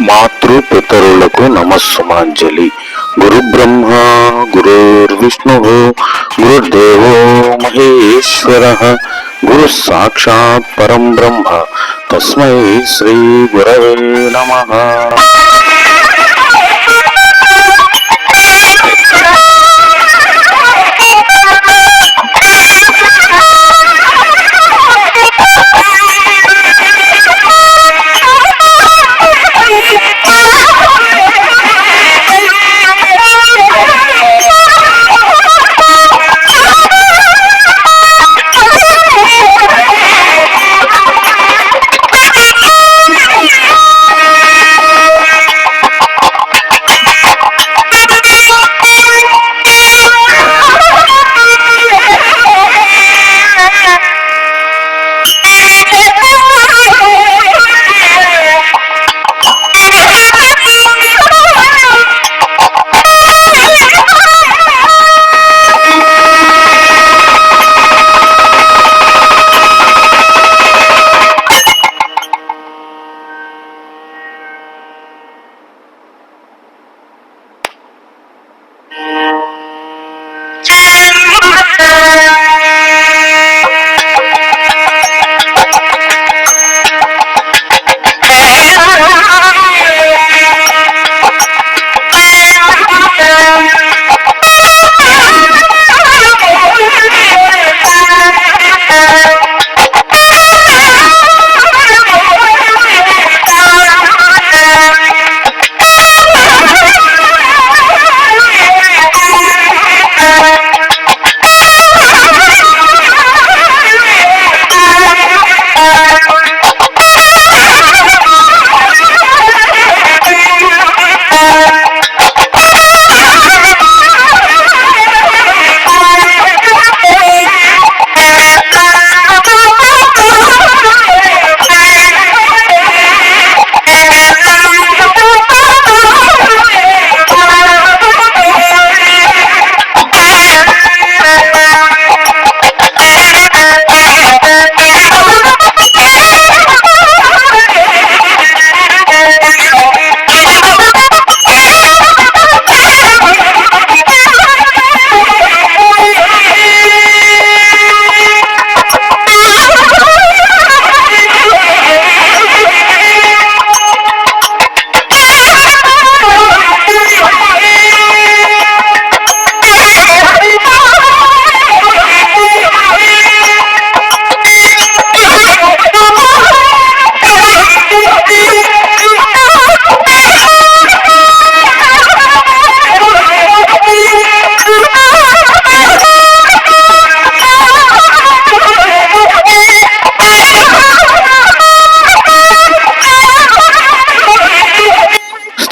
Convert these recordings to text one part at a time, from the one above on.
మాతృ పితరులకు నమస్సుమాంజలి. గురు బ్రహ్మ గురుర్విష్ణు గురుర్దేవో మహేశ్వర. గురు సాక్షాత్ పరం బ్రహ్మ. తస్మై శ్రీ గురవే నమ.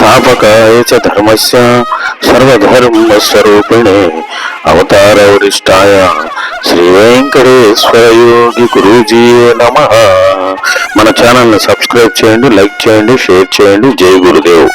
స్థాపకాయ చ ధర్మస్య సర్వధర్మస్వరూపిణే అవతారవరిష్టాయ శ్రీ గురూజీ నమ మన ఛానల్ని సబ్స్క్రైబ్ చేయండి లైక్ చేయండి షేర్ చేయండి. జై గురుదేవ్.